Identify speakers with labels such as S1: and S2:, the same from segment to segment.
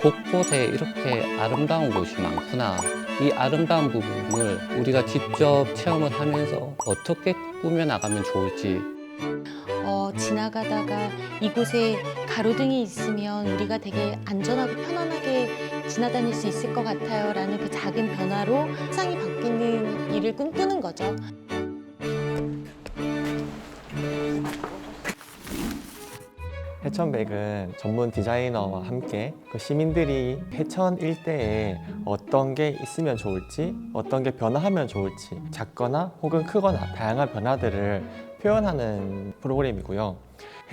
S1: 곳곳에 이렇게 아름다운 곳이 많구나. 이 아름다운 부분을 우리가 직접 체험을 하면서 어떻게 꾸며 나가면 좋을지
S2: 어, 지나가다가 이곳에 가로등이 있으면 우리가 되게 안전하고 편안하게 지나다닐 수 있을 것 같아요. 라는 그 작은 변화로 세상이 바뀌는 일을 꿈꾸는 거죠.
S3: 해천백은 전문 디자이너와 함께 그 시민들이 해천 일대에 어떤 게 있으면 좋을지, 어떤 게 변화하면 좋을지, 작거나 혹은 크거나 다양한 변화들을 표현하는 프로그램이고요.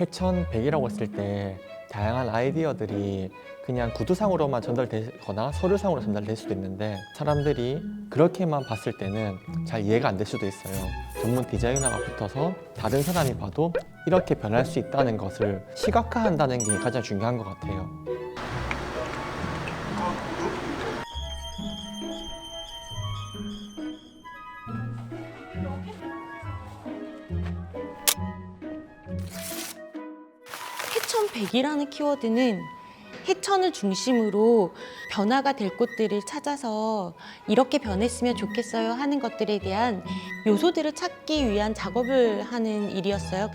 S3: 해천백이라고 했을 때 다양한 아이디어들이 그냥 구두상으로만 전달되거나 서류상으로 전달될 수도 있는데 사람들이 그렇게만 봤을 때는 잘 이해가 안 될 수도 있어요. 전문 디자이너가 붙어서 다른 사람이 봐도 이렇게 변할 수 있다는 것을 시각화한다는 게 가장 중요한 것 같아요.
S2: 해천백이라는 키워드는 해천을 중심으로 변화가 될 곳들을 찾아서 이렇게 변했으면 좋겠어요 하는 것들에 대한 요소들을 찾기 위한 작업을 하는 일이었어요.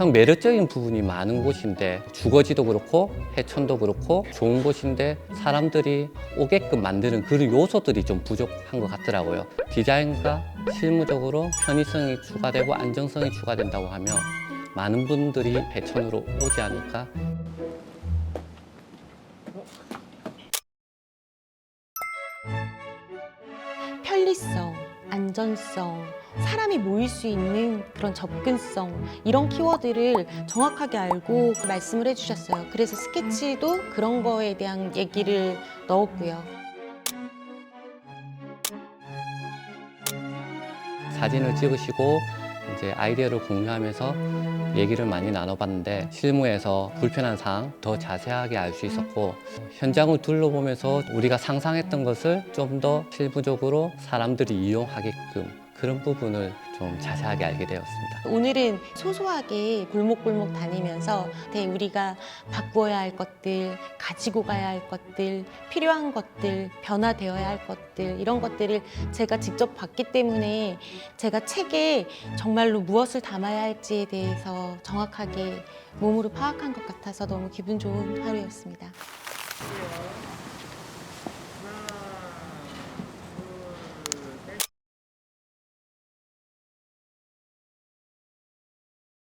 S1: 참 매력적인 부분이 많은 곳인데 주거지도 그렇고 해천도 그렇고 좋은 곳인데 사람들이 오게끔 만드는 그런 요소들이 좀 부족한 것 같더라고요. 디자인과 실무적으로 편의성이 추가되고 안정성이 추가된다고 하면 많은 분들이 해천으로 오지 않을까
S2: 편리성, 안전성, 사람이 모일 수 있는 그런 접근성 이런 키워드를 정확하게 알고 말씀을 해주셨어요. 그래서 스케치도 그런 거에 대한 얘기를 넣었고요.
S1: 사진을 찍으시고 이제 아이디어를 공유하면서 얘기를 많이 나눠봤는데 실무에서 불편한 사항 더 자세하게 알 수 있었고 현장을 둘러보면서 우리가 상상했던 것을 좀 더 실무적으로 사람들이 이용하게끔 그런 부분을 좀 자세하게 알게 되었습니다.
S2: 오늘은 소소하게 골목골목 다니면서 네, 우리가 바꾸어야 할 것들, 가지고 가야 할 것들, 필요한 것들, 변화되어야 할 것들 이런 것들을 제가 직접 봤기 때문에 제가 책에 정말로 무엇을 담아야 할지에 대해서 정확하게 몸으로 파악한 것 같아서 너무 기분 좋은 하루였습니다.